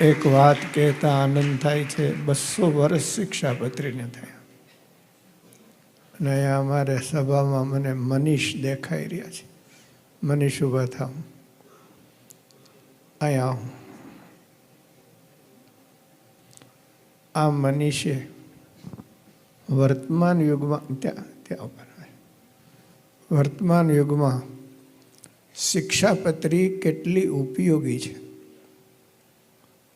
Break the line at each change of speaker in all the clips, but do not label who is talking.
એક વાત કહેતા આનંદ થાય છે, બસો વર્ષ શિક્ષાપત્રીને થયા. અને અહીંયા અમારે સભામાં મને મનીષ દેખાઈ રહ્યા છે. મનીષ ઊભા થાવ અહીંયા હું આ મનીષે વર્તમાન યુગમાં, ત્યાં ત્યાં વર્તમાન યુગમાં શિક્ષાપત્રી કેટલી ઉપયોગી છે.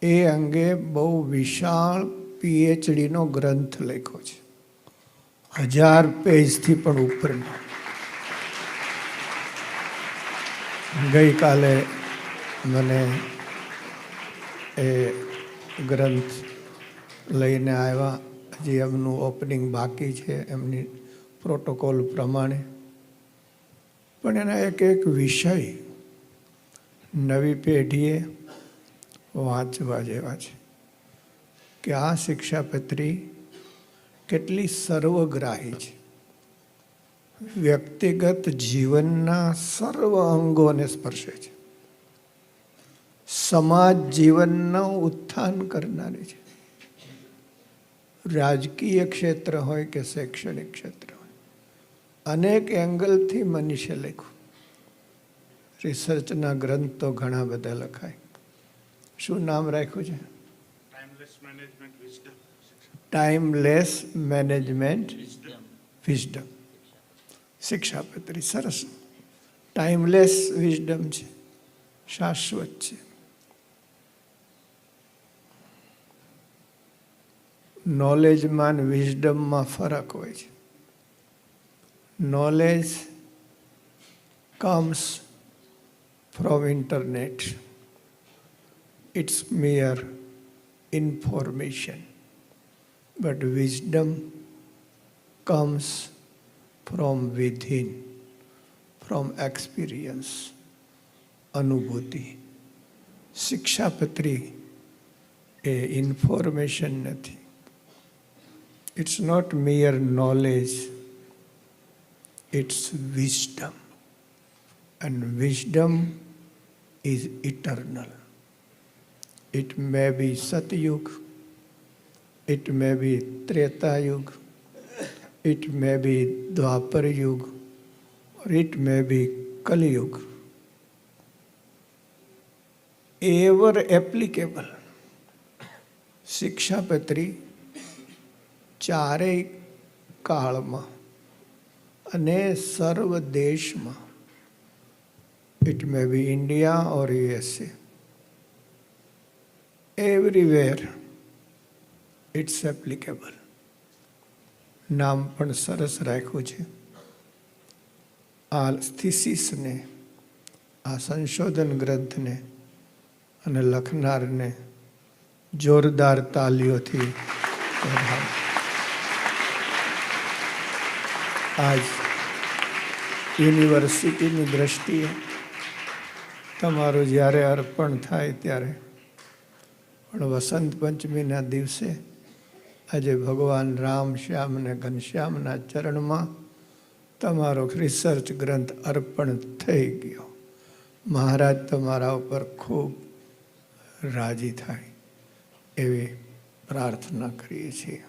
એ અંગે બહુ વિશાળ પીએચડીનો ગ્રંથ લખ્યો છે. હજાર પેજથી પણ ઉપરનો. ગઈકાલે મને એ ગ્રંથ લઈને આવ્યા. હજી એમનું ઓપનિંગ બાકી છે, એમની પ્રોટોકોલ પ્રમાણે. પણ એના એક એક વિષય નવી પેઢીએ વાંચવા જેવા છે કે આ શિક્ષાપત્રી કેટલી સર્વગ્રાહી છે. વ્યક્તિગત જીવનના સર્વ અંગોને સ્પર્શે છે. સમાજ જીવનનું ઉત્થાન કરનારી છે. રાજકીય ક્ષેત્ર હોય કે શૈક્ષણિક ક્ષેત્ર હોય. અનેક એંગલથી મનુષ્ય લખ્યું રિસર્ચના ગ્રંથ તો ઘણા બધા લખાય. શું નામ રાખ્યું છે
Timeless management wisdom.
Timeless management wisdom Shikshapatri સરસ ટાઈમલેસ વિઝડમ છે શાશ્વત છે નોલેજમાં અને વિઝડમમાં ફરક હોય છે knowledge comes from internet It's mere information but wisdom comes from within from experience અનુભૂતિ શિક્ષાપત્રી એ ઇન્ફોર્મેશન નથી it's not mere knowledge it's wisdom and wisdom is eternal. It may be Satyug, it may be Treta Yug, it may be Dwapar Yug, or it may be Kali Yug. Ever applicable. Shikshapatri ચારેય કાળમાં અને સર્વ દેશમાં It may be India or USA. Everywhere. It's applicable નામ પણ સરસ રાખ્યું છે. આ સ્થિસિસને આ સંશોધન ગ્રંથને અને લખનારને જોરદાર તાલીઓથી. આજ યુનિવર્સિટીની દ્રષ્ટિએ તમારું જ્યારે અર્પણ થાય ત્યારે પણ વસંત પંચમીના દિવસે આજે ભગવાન રામ શ્યામ અને ઘનશ્યામના ચરણમાં તમારો રિસર્ચ ગ્રંથ અર્પણ થઈ ગયો. મહારાજ તમારા ઉપર ખૂબ રાજી થાય એવી પ્રાર્થના કરીએ છીએ.